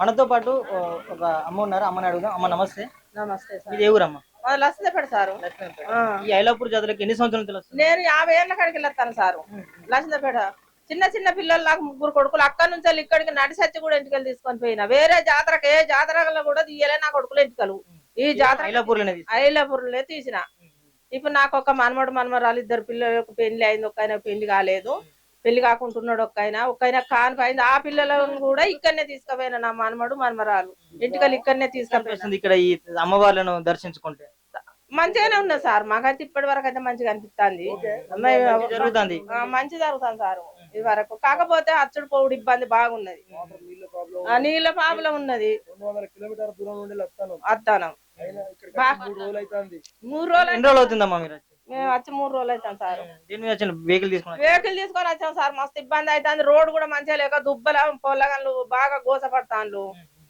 మనతో పాటు ఒక అమ్మ ఉన్నారు. అమ్మని అడుగుదాం. అమ్మ నమస్తే. నమస్తే సార్. ఇది ఏ ఊరమ్మ? మాది లక్ష్మీపేట. సారు. ఈ ఐలాపూర్ జాతరకి ఎన్ని సంవత్సరాలు తెలుస్తుంది నేను యాభై ఏళ్ళ కాడికి వెళ్ళొస్తాను సారు. లక్ష్మీపేట. చిన్న చిన్న పిల్లలు నాకు ముగ్గురు కొడుకులు. అక్కడి నుంచి వెళ్ళి ఇక్కడికి నడిసచ్చి కూడా ఇంటికి తీసుకొని పోయినా. వేరే జాతరకు ఏ జాతరలో కూడా తీయలే నా కొడుకులు ఇంటికలు. ఈ జాతర ఐలాపూర్ అనేది ఐలపురంలో తీసిన. ఇప్పుడు నాకు ఒక మనమడు మనమరాలు ఇద్దరు పిల్లలకు పెళ్ళి అయింది. ఒక ఆయన పెళ్ళి కాలేదు. పెళ్ళి కాకుంటున్నాడు ఒక ఆయన ఒక ఆయన కాని అయింది. ఆ పిల్లలను కూడా ఇక్కడనే తీసుకుపోయినా నా మనమడు మనమరాలు. ఇంటికలు ఇక్కడనే తీసుకుపోయినా. అనిపిస్తుంది ఇక్కడ ఈ అమ్మవార్లను దర్శించుకుంటే? మంచిగానే ఉన్నది సార్. మాకైతే ఇప్పటి వరకు అయితే మంచిగా అనిపిస్తుంది. మంచి జరుగుతుంది. మంచి జరుగుతుంది సార్. ఇది వరకు. కాకపోతే అచ్చుడు పోవుడు ఇబ్బంది బాగున్నది. నీళ్ళ ప్రాబ్లం. ఆ నీళ్ళ ప్రాబ్లం ఉన్నది. వచ్చి మూడు రోజులు అవుతుంది. మూడు రోజులు ఎన్ని రోజులు అవుతుందమ్మా మీరు వచ్చి? మేము వచ్చి మూడు రోజులు అవుతాం సార్. దీని మీద వచ్చిన వెహికల్ తీసుకున్నారు వెహికల్ తీసుకొని వచ్చాం సార్. మస్తు ఇబ్బంది అవుతుంది. రోడ్ కూడా మంచిగా లేక దుబ్బల పొల్లగన్లు బాగా గోసపడతాను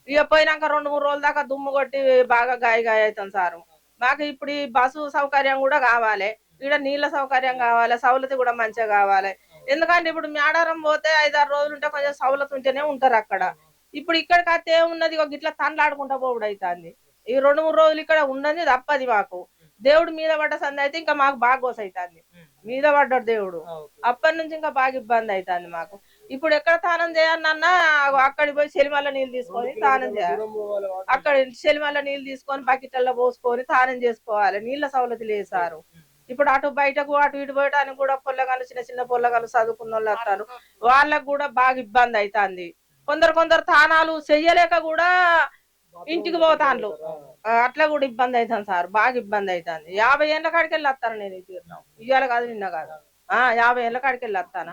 ఇక పోయినాక రెండు మూడు రోజుల దాకా దుమ్ము కొట్టి బాగా గాయ గాయ అవుతాం సార్. మాకు ఇప్పుడు ఈ బస్సు సౌకర్యం కూడా కావాలి. ఇక్కడ నీళ్ళ సౌకర్యం కావాలి. సౌలతి కూడా మంచిగా కావాలి. ఎందుకంటే ఇప్పుడు మేడారం పోతే ఐదారు రోజులు ఉంటే కొంచెం సౌలతి ఉంటేనే ఉంటారు అక్కడ. ఇప్పుడు ఇక్కడికి ఏమున్నది? ఒక గిట్లా తండ్లాడుకుంటా పోవుడు అవుతుంది. ఈ రెండు మూడు రోజులు ఇక్కడ ఉన్నది తప్పది మాకు. దేవుడు మీద పడ్డ సంది అయితే ఇంకా మాకు బాగా గోస అవుతుంది మీద పడ్డాడు దేవుడు. అప్పటి నుంచి ఇంకా బాగా ఇబ్బంది అవుతుంది మాకు. ఇప్పుడు ఎక్కడ స్నానం చేయాలన్నా అక్కడికి పోయి చెలిమల్ల నీళ్ళు తీసుకొని స్నానం చేయాలి. అక్కడ చెలిమల్ల నీళ్ళు తీసుకొని బకెట్లలో పోసుకొని స్నానం చేసుకోవాలి. నీళ్ళ సౌలతి లేదు సారు. ఇప్పుడు అటు బయటకు అటు ఇటు పోయటానికి కూడా పొల్లగాలు చిన్న చిన్న పొల్లగాలు చదువుకున్న వాళ్ళు వస్తారు వాళ్ళకు కూడా బాగా ఇబ్బంది అవుతుంది కొందరు కొందరు తానాలు చెయ్యలేక కూడా ఇంటికి ఆ, అట్లా కూడా ఇబ్బంది అవుతుంది సార్. బాగా ఇబ్బంది అవుతుంది యాభై ఏళ్ళ కాడికి వెళ్ళి వస్తాను నేను ఇవాళ కాదు నిన్న కాదు. ఆ యాభై ఏళ్ళ కాడికి వెళ్ళి వస్తాను.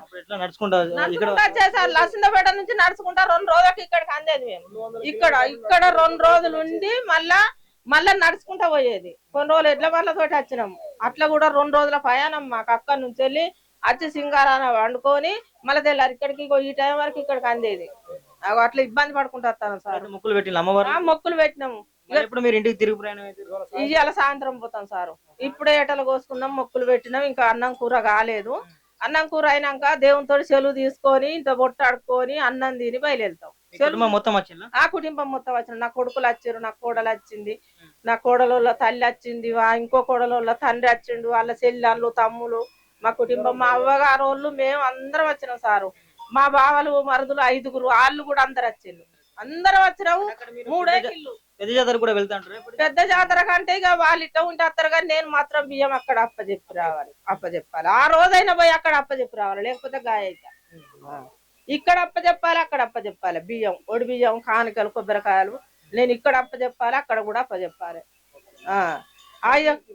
వచ్చేసారు లసిందపేట నుంచి నడుచుకుంటా రెండు రోజులకి ఇక్కడికి అందేది మేము. ఇక్కడ ఇక్కడ రెండు రోజులు ఉండి మళ్ళా మళ్ళా నడుచుకుంటా పోయేది. కొన్ని రోజులు ఎడ్ల వాళ్ళతోటి వచ్చినాము అట్లా కూడా రెండు రోజుల ప్రయాణం మాకు అక్కడి నుంచి వెళ్ళి వచ్చి సింగారాన వండుకొని మళ్ళీ తెల్లారి ఇక్కడికి ఈ టైం వరకు ఇక్కడికి అందేది. అట్లా ఇబ్బంది పడుకుంటా వస్తాను సార్. ముక్కులు పెట్టిన అమ్మవారు? మొక్కులు పెట్టినాము మరి ఎప్పుడు మీరు ఇంటికి తిరిగి ప్రయాణం ఇవాళ సాయంత్రం పోతాం సారు. ఇప్పుడే ఏటలు కోసుకున్నాం మొక్కులు పెట్టినాం ఇంకా అన్నం కూర కాలేదు. అన్నం కూర అయినాక దేవునితో సెలవు తీసుకొని ఇంత బొట్టు అడుక్కొని అన్నం తిని వచ్చిందా? ఆ కుటుంబం మొత్తం వచ్చిన నా కొడుకులు వచ్చారు నా కోడలు వచ్చింది. నా కోడలోళ్ళ తల్లి వచ్చింది ఇంకో కోడలోళ్ళ తండ్రి వచ్చిండు వాళ్ళ చెల్లెళ్ళు తమ్ములు మా కుటుంబం మా అవ్వగారు వాళ్ళు మేము అందరం వచ్చినాం సారు. మా బావలు మరుదులు ఐదుగురు వాళ్ళు కూడా అందరు వచ్చిండు అందరం వచ్చినాము మూడే కిల్లు పెద్ద జాతర కూడా వెళ్తా ఉంటారు ఇప్పుడు పెద్ద జాతర కంటే ఇక వాళ్ళు ఇట్ట ఉంటే వస్తారు కానీ నేను మాత్రం బియ్యం అక్కడ అప్పచెప్పి రావాలి అప్పచెప్పాలి ఆ రోజైనా పోయి అక్కడ అప్పచెప్పి రావాలి లేకపోతే గాయ అవుతా. ఇక్కడ అప్పచెప్పాలి అక్కడ అప్పచెప్పాలి బియ్యం ఒడి బియ్యం కానికలు కొబ్బరికాయలు నేను ఇక్కడ అప్పచెప్పాలి అక్కడ కూడా అప్పచెప్పాలి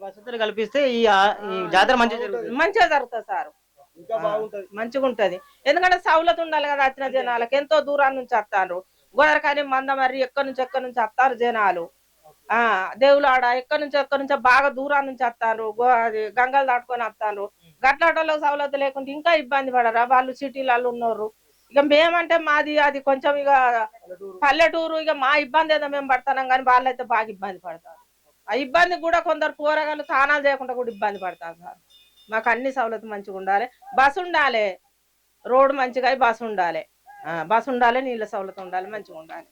వసతులు కల్పిస్తే ఈ జాతర మంచిగా మంచిగా జరుగుతుంది సార్. మంచిగా ఉంటది ఎందుకంటే సౌలత్ ఉండాలి కదా వచ్చిన జనాలకు. ఎంతో దూరం నుంచి వస్తారు గోదరకాని మంద మరి ఎక్కడి నుంచి ఎక్కడి నుంచి వస్తారు జనాలు. ఆ దేవులాడ ఎక్కడి నుంచి ఎక్కడి నుంచో బాగా దూరం నుంచి వస్తారు గంగలు దాటుకొని వస్తారు గట్లాటలో సౌలత్ లేకుంటే ఇంకా ఇబ్బంది పడరా? వాళ్ళు సిటీలలో ఉన్నారు. ఇక మేమంటే మాది అది కొంచెం ఇక పల్లెటూరు. ఇక మా ఇబ్బంది ఏదో మేము పడతాం కానీ వాళ్ళైతే బాగా ఇబ్బంది పడతారు. ఆ ఇబ్బంది కూడా కొందరు కూరగాయలు స్నానాలు చేయకుండా కూడా ఇబ్బంది పడతారు సార్. మాకు అన్ని సౌలత్ మంచిగా ఉండాలి. బస్ ఉండాలి. రోడ్ మంచిగా బస్ ఉండాలి. బస్ ఉండాలి నీళ్ళ సౌలత్ ఉండాలి మంచిగా ఉండాలి.